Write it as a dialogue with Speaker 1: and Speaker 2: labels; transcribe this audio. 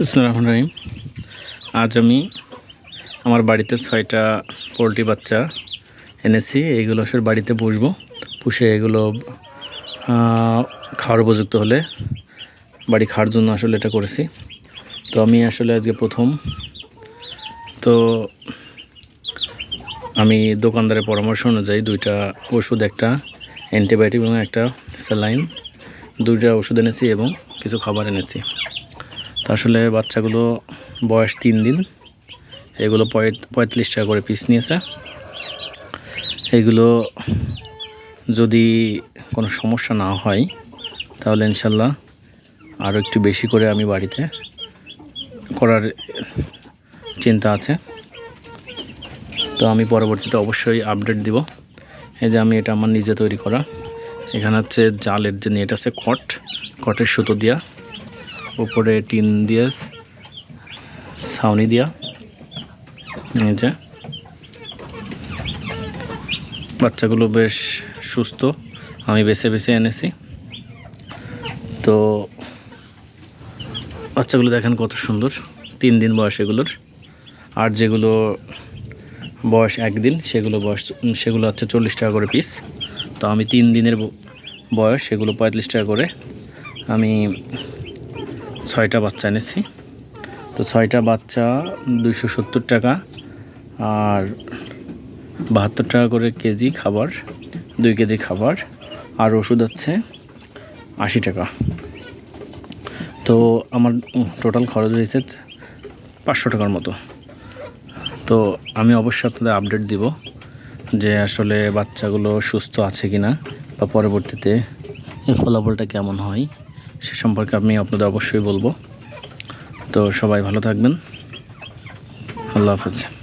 Speaker 1: বিসমুল্লাহ রহমান রহিম। আজ আমি আমার বাড়িতে ছয়টা পোলট্রি বাচ্চা এনেছি। এইগুলো আসলে বাড়িতে পুষবো। পুষে এগুলো খাওয়ার উপযুক্ত হলে বাড়ি খাওয়ার জন্য আসলে এটা করেছি। তো আমি আসলে আজকে প্রথম। তো আমি দোকানদারের পরামর্শ অনুযায়ী দুইটা ওষুধ, একটা অ্যান্টিবায়োটিক এবং একটা স্যালাইন, দুইটা ওষুধ এনেছি এবং কিছু খাবার এনেছি। তো আসলে বাচ্চাগুলো বয়স তিন দিন। এগুলো পঁয়- পঁয়ত্রিশ টাকা করে পিস নিয়েছে। এগুলো যদি কোনো সমস্যা না হয়, তাহলে ইনশাল্লাহ আরও একটু বেশি করে আমি বাড়িতে করার চিন্তা আছে। তো আমি পরবর্তীতে অবশ্যই আপডেট দিব। এই যে আমি এটা আমার নিজে তৈরি করা। এখানে হচ্ছে জালের যে নেট আছে, কট, কটের সুতো দিয়া। উপরে টিন দিয়ে ছাউনি দিয়া। এই যে। বাচ্চাগুলো বেশ সুস্থ, আমি বেছে বেছে এনেছি। তো বাচ্চাগুলো দেখেন কত সুন্দর, তিন দিন বয়স এগুলোর। আর যেগুলো বয়স একদিন, সেগুলো বয়স, সেগুলো হচ্ছে চল্লিশ টাকা করে পিস তো আমি তিন দিনের বয়স, সেগুলো পঁয়ত্রিশ টাকা করে। আমি ছয়টা বাচ্চা এনেছি। তো ছয়টা বাচ্চা দুশো সত্তর টাকা আর বাহাত্তর টাকা করে কেজি খাবার, দুই কেজি খাবার আর ওষুধ হচ্ছে আশি টাকা। তো আমার টোটাল খরচ হয়েছে পাঁচশো টাকার মতো। তো আমি অবশ্যই আপনাদের আপডেট দিব যে আসলে বাচ্চাগুলো সুস্থ আছে কি না বা পরবর্তীতে ফলাফলটা কেমন হয়। সে সম্পর্কে আমি আপনাদের অবশ্যই বলব। তো সবাই ভালো থাকবেন। আল্লাহ হাফেজ।